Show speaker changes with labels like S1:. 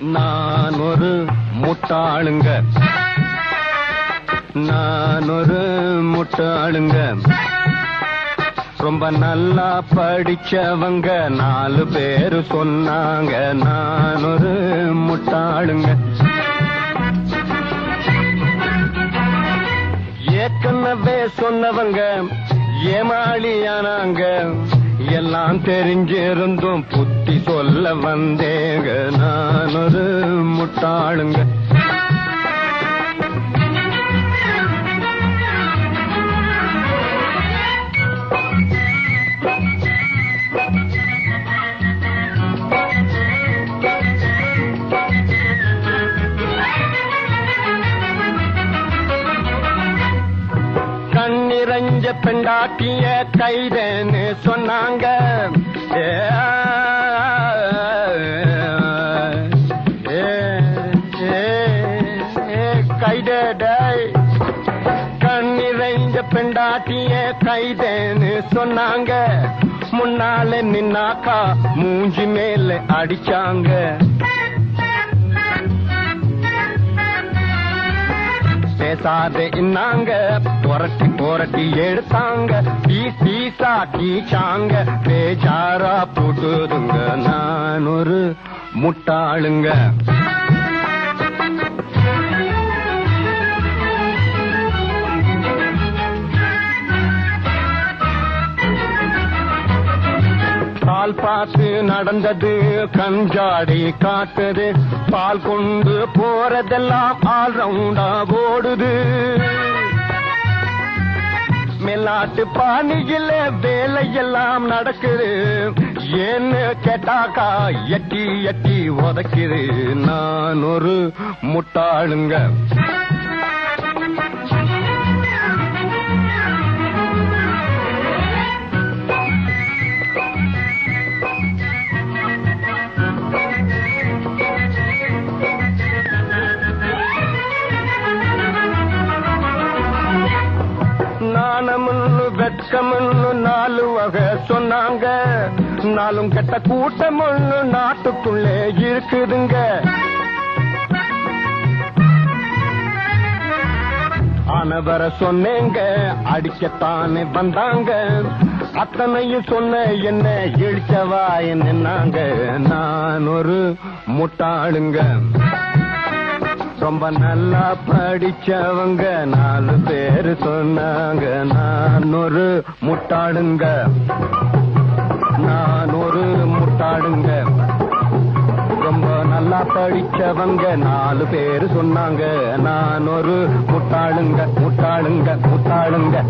S1: நான் ஒரு முட்டாளுங்க. நான் ஒரு முட்டாளுங்க. ரொம்ப நல்லா படிச்சவங்க நாலு பேரு சொன்னாங்க. நான் ஒரு முட்டாளுங்க. ஏற்கனவே சொன்னவங்க ஏமாளியானாங்க. எல்லாம் தெரிஞ்சிருந்தும் புத்தி சொல்ல வந்தேங்க. நான் ஒரு முட்டாளுங்க. பெண்டாட்டிய கைதன்னு சொன்னாங்க. ஏ, ஏ, ஏ, பெண்டாட்டிய கைதன்னு சொன்னாங்க. முன்னால நின்னாக்கா மூஞ்சி மேல அடிச்சாங்க. பேசாத இன்னாங்க. புரட்டி புரட்டி எடுத்தாங்க. பீஸ் பீஸா கீச்சாங்க. பேச்சாரா போட்டுதுங்க. நான் ஒரு முட்டாளுங்க. பால் பார்த்து நடந்தது கஞ்சாடி காட்டுது. பால் கொண்டு போறதெல்லாம் ஆல் ரவுண்டா ஓடுது. மேலாட்டு பாணியில வேலையெல்லாம் நடக்குது. ஏன்னு கேட்டாக்கா எட்டி எட்டி உதைக்குது. நான் ஒரு முட்டாளுங்க. நாணமுன்னு நாலு வகை சொன்னாங்க. நாளும் கெட்ட கூட்டம் ஒண்ணு நாட்டுக்குள்ளே இருக்குதுங்க. ஆனவர சொன்னேங்க அடிக்கத்தானே வந்தாங்க. அத்தனையும் சொன்ன என்ன இழிச்சவா நின்னாங்க நான் ஒரு முட்டாளுங்க. ரொம்ப நல்லா படிச்சவங்க நாலு பேரு சொன்னாங்க. நான் ஒரு முட்டாளுங்க. நான் ஒரு முட்டாளுங்க. ரொம்ப நல்லா படிச்சவங்க நாலு பேரு சொன்னாங்க. நான் ஒரு முட்டாளுங்க முட்டாளுங்க முட்டாளுங்க.